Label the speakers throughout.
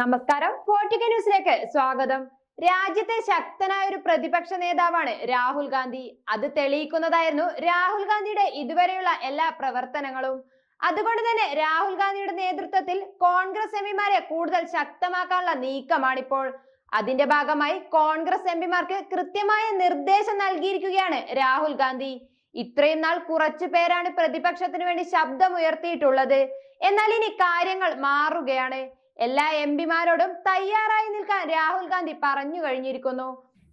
Speaker 1: നമസ്കാരം. ഫോർട്ടിക്ക ന്യൂസിലേക്ക് സ്വാഗതം. രാജ്യത്തെ ശക്തനായ ഒരു പ്രതിപക്ഷ നേതാവാണ് രാഹുൽ ഗാന്ധി. അത് തെളിയിക്കുന്നതായിരുന്നു രാഹുൽ ഗാന്ധിയുടെ ഇതുവരെയുള്ള എല്ലാ പ്രവർത്തനങ്ങളും. അതുകൊണ്ട് തന്നെ രാഹുൽ ഗാന്ധിയുടെ നേതൃത്വത്തിൽ കോൺഗ്രസ് എംപിമാരെ കൂടുതൽ ശക്തമാക്കാനുള്ള നീക്കമാണിപ്പോൾ. അതിന്റെ ഭാഗമായി കോൺഗ്രസ് എംപിമാർക്ക് കൃത്യമായ നിർദ്ദേശം നൽകിയിരിക്കുകയാണ് രാഹുൽ ഗാന്ധി. ഇത്രയും നാൾ കുറച്ചു പേരാണ് പ്രതിപക്ഷത്തിന് വേണ്ടി ശബ്ദമുയർത്തിയിട്ടുള്ളത്. എന്നാൽ ഇനി കാര്യങ്ങൾ മാറുകയാണ്. എല്ലാ എം പിമാരോടും തയ്യാറായി നിൽക്കാൻ രാഹുൽ ഗാന്ധി പറഞ്ഞു കഴിഞ്ഞിരിക്കുന്നു.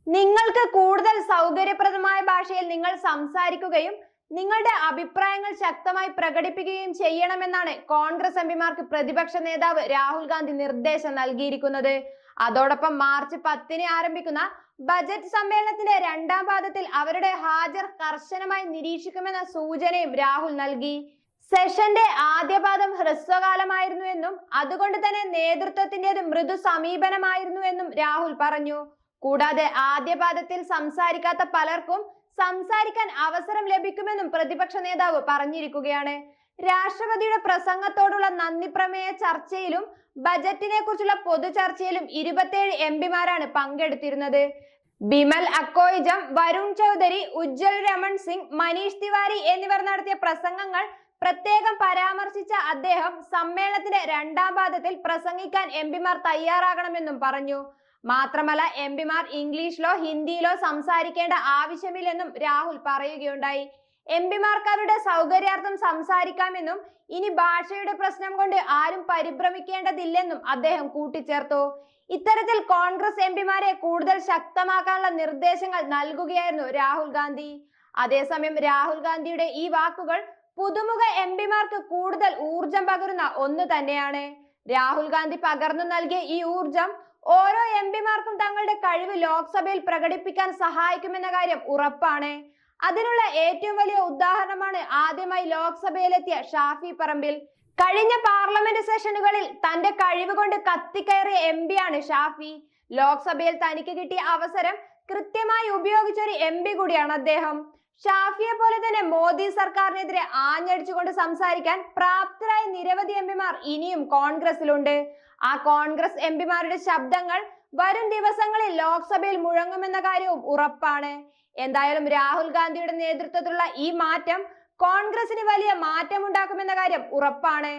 Speaker 1: നിങ്ങൾക്ക് കൂടുതൽ സൗകര്യപ്രദമായ ഭാഷയിൽ നിങ്ങൾ സംസാരിക്കുകയും നിങ്ങളുടെ അഭിപ്രായങ്ങൾ ശക്തമായി പ്രകടിപ്പിക്കുകയും ചെയ്യണമെന്നാണ് കോൺഗ്രസ് എംപിമാർക്ക് പ്രതിപക്ഷ നേതാവ് രാഹുൽ ഗാന്ധി നിർദ്ദേശം നൽകിയിരിക്കുന്നത്. അതോടൊപ്പം മാർച്ച് പത്തിന് ആരംഭിക്കുന്ന ബജറ്റ് സമ്മേളനത്തിന്റെ രണ്ടാം പാദത്തിൽ അവരുടെ ഹാജർ കർശനമായി നിരീക്ഷിക്കുമെന്ന സൂചനയും രാഹുൽ നൽകി. സെഷന്റെ ആദ്യപാദം ഹ്രസ്വകാലമായിരുന്നു എന്നും അതുകൊണ്ട് തന്നെ നേതൃത്വത്തിന്റേത് മൃദു സമീപനമായിരുന്നു എന്നും രാഹുൽ പറഞ്ഞു. കൂടാതെ ആദ്യപാദത്തിൽ സംസാരിക്കാത്ത പലർക്കും സംസാരിക്കാൻ അവസരം ലഭിക്കുമെന്നും പ്രതിപക്ഷ നേതാവ് പറഞ്ഞിരിക്കുകയാണ്. രാഷ്ട്രപതിയുടെ പ്രസംഗത്തോടുള്ള നന്ദി പ്രമേയ ചർച്ചയിലും ബജറ്റിനെ കുറിച്ചുള്ള പൊതു ചർച്ചയിലും ഇരുപത്തിയേഴ് എം പിമാരാണ് പങ്കെടുത്തിരുന്നത്. ബിമൽ അക്കോയിജം വരുൺ ചൗധരി ഉജ്ജൽ രമൺ സിംഗ് മനീഷ് തിവാരി എന്നിവർ നടത്തിയ പ്രസംഗങ്ങൾ പ്രത്യേകം പരാമർശിച്ച അദ്ദേഹം സമ്മേളനത്തിന്റെ രണ്ടാം പാദത്തിൽ പ്രസംഗിക്കാൻ എം പിമാർ തയ്യാറാകണമെന്നും പറഞ്ഞു. മാത്രമല്ല എം പിമാർ ഇംഗ്ലീഷിലോ ഹിന്ദിയിലോ സംസാരിക്കേണ്ട ആവശ്യമില്ലെന്നും രാഹുൽ പറയുകയുണ്ടായി. എം പിമാർക്ക് അവരുടെ സൗകര്യാർത്ഥം സംസാരിക്കാമെന്നും ഇനി ഭാഷയുടെ പ്രശ്നം കൊണ്ട് ആരും പരിഭ്രമിക്കേണ്ടതില്ലെന്നും അദ്ദേഹം കൂട്ടിച്ചേർത്തു. ഇത്തരത്തിൽ കോൺഗ്രസ് എം പിമാരെ കൂടുതൽ ശക്തമാക്കാനുള്ള നിർദ്ദേശങ്ങൾ നൽകുകയായിരുന്നു രാഹുൽ ഗാന്ധി. അതേസമയം രാഹുൽ ഗാന്ധിയുടെ ഈ വാക്കുകൾ പുതുമുഖ എം പിമാർക്ക് കൂടുതൽ ഊർജം പകരുന്ന ഒന്ന് തന്നെയാണ്. രാഹുൽ ഗാന്ധി പകർന്നു നൽകിയ ഈ ഊർജം ഓരോ എം പിമാർക്കും തങ്ങളുടെ കഴിവ് ലോക്സഭയിൽ പ്രകടിപ്പിക്കാൻ സഹായിക്കുമെന്ന കാര്യം ഉറപ്പാണ്. അതിനുള്ള ഏറ്റവും വലിയ ഉദാഹരണമാണ് ആദ്യമായി ലോക്സഭയിലെത്തിയ ഷാഫി പറമ്പിൽ. കഴിഞ്ഞ പാർലമെന്റ് സെഷനുകളിൽ തന്റെ കഴിവ് കൊണ്ട് കത്തിക്കയറിയ എം ആണ് ഷാഫി. ലോക്സഭയിൽ തനിക്ക് കിട്ടിയ അവസരം കൃത്യമായി ഉപയോഗിച്ചൊരു എം പി കൂടിയാണ് അദ്ദേഹം. ഷാഫിയെ പോലെ തന്നെ മോദി സർക്കാരിനെതിരെ ആഞ്ഞടിച്ചുകൊണ്ട് സംസാരിക്കാൻ പ്രാപ്തരായ നിരവധി എം പിമാർ ഇനിയും കോൺഗ്രസിലുണ്ട് ആ കോൺഗ്രസ് എം പിമാരുടെ ശബ്ദങ്ങൾ വരും ദിവസങ്ങളിൽ ലോക്സഭയിൽ മുഴങ്ങുമെന്ന കാര്യവും ഉറപ്പാണ്. എന്തായാലും രാഹുൽ ഗാന്ധിയുടെ നേതൃത്വത്തിലുള്ള ഈ മാറ്റം കോൺഗ്രസിന് വലിയ മാറ്റമുണ്ടാക്കുമെന്ന കാര്യം ഉറപ്പാണ്.